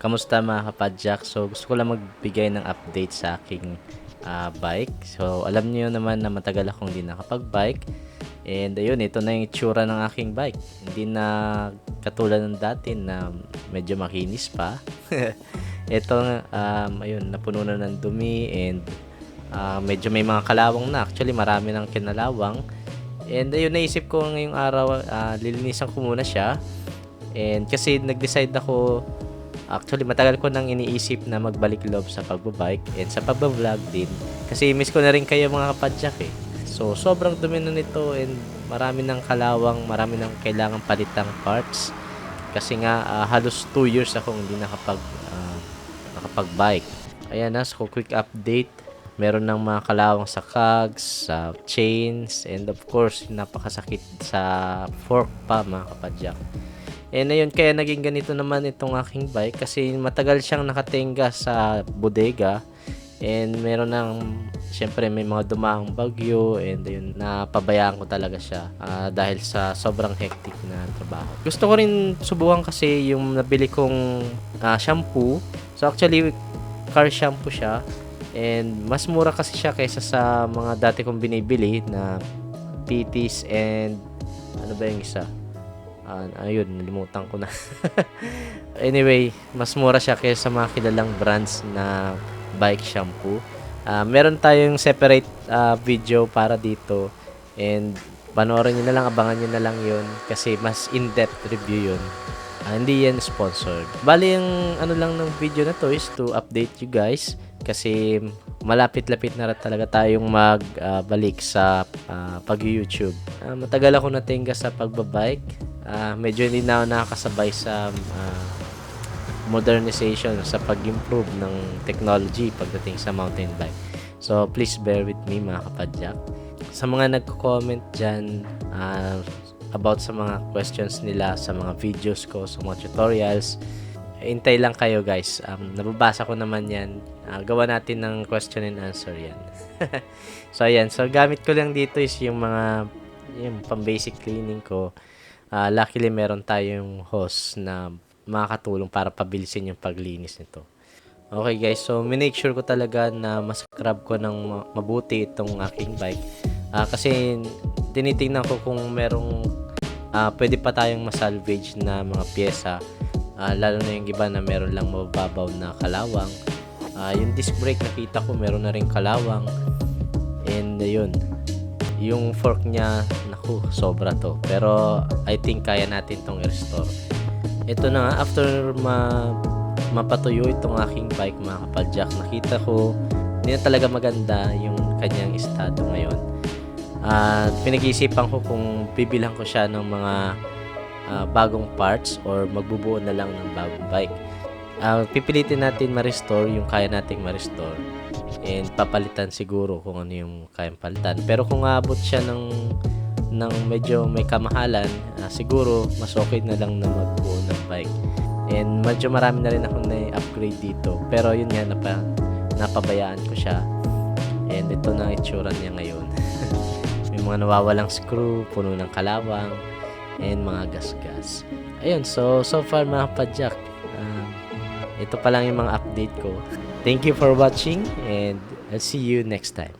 Kamusta mga kapadyak? So gusto ko lang magbigay ng update sa aking ah, bike. So alam niyo naman na matagal akong hindi nakapag-bike. And ayun, ito na yung itsura ng aking bike. Hindi na katulad ng dati na medyo makinis pa. ito, um, ayun, napuno na ng dumi and ah, medyo may mga kalawang na. Actually, marami ng kinalawang. And ayun, naisip ko ngayong araw, ah, lilinisan ko muna siya. And kasi nag-decide ako, actually matagal ko nang iniisip na magbalik loob sa pagbabike and sa pagbablog din. Kasi miss ko na rin kayo mga kapadyak eh. So sobrang dumi na nito and marami ng kalawang, marami ng kailangan palitang parts. Kasi nga ah, halos 2 years akong hindi nakapag, ah, nakapag-bike. Ayan na, so quick update. Meron ng mga kalawang sa cogs, sa chains, and of course, napakasakit sa fork pa mga kapadyak. And ayun, kaya naging ganito naman itong aking bike kasi matagal siyang nakatenga sa bodega and meron ng syempre may mga dumaang bagyo and ayun, napabayaan ko talaga siya ah, dahil sa sobrang hectic na trabaho. Gusto ko rin subukan kasi yung nabili kong ah, shampoo. So actually, car shampoo siya and mas mura kasi siya kaysa sa mga dati kong binibili na PTs and ano ba yung isa? Ah, ayun, nalimutan ko na. anyway, mas mura siya kaysa sa mga kilalang brands na bike shampoo. Ah, meron tayong separate ah, video para dito and panoorin nyo na lang, abangan nyo na lang yun kasi mas in-depth review yun. Ah, hindi yan sponsored. Bali, yung ano lang ng video na to is to update you guys kasi malapit-lapit na talaga tayong magbalik sa ah, pag-YouTube. Ah, matagal ako natingga sa pagbabike. Ah, medyo hindi na nakakasabay sa ah, modernization sa pag-improve ng technology pagdating sa mountain bike. So, please bear with me mga kapadyak. Sa mga nagko-comment dyan ah, about sa mga questions nila sa mga videos ko, sa mga tutorials, hintay lang kayo guys. Um, nababasa ko naman yan. Ah, gawa natin ng question and answer yan. so, ayan. So, gamit ko lang dito is yung mga yung pang basic cleaning ko. Ah, luckily, meron tayong hose na makakatulong para pabilisin yung paglinis nito. Okay guys, so minake sure ko talaga na mascrub ko ng ma- mabuti itong aking bike. Ah, kasi tinitingnan ko kung merong ah, pwede pa tayong masalvage na mga pyesa. Ah, lalo na yung iba na meron lang mababaw na kalawang. Ah, yung disc brake nakita ko meron na rin kalawang. And ayun, yung fork niya, naku, sobra to. Pero I think kaya natin tong i-restore. Ito na nga, after ma mapatuyo itong aking bike mga kapadyak, nakita ko hindi na talaga maganda yung kanyang estado ngayon. At pinag-iisipan ko kung bibilang ko siya ng mga ah, bagong parts or magbubuo na lang ng bagong bike. Ah, pipilitin natin ma-restore yung kaya nating ma-restore and papalitan siguro kung ano yung kayang palitan. Pero kung aabot siya ng ng medyo may kamahalan, ah, siguro mas okay na lang na magbuo ng bike. And medyo marami na rin akong na-upgrade dito. Pero yun nga, napa, napabayaan ko siya. And ito na itsura niya ngayon. may mga nawawalang screw, puno ng kalawang, and mga gasgas. Ayun, so so far mga padyak, um, ito pa lang yung mga update ko. Thank you for watching and I'll see you next time.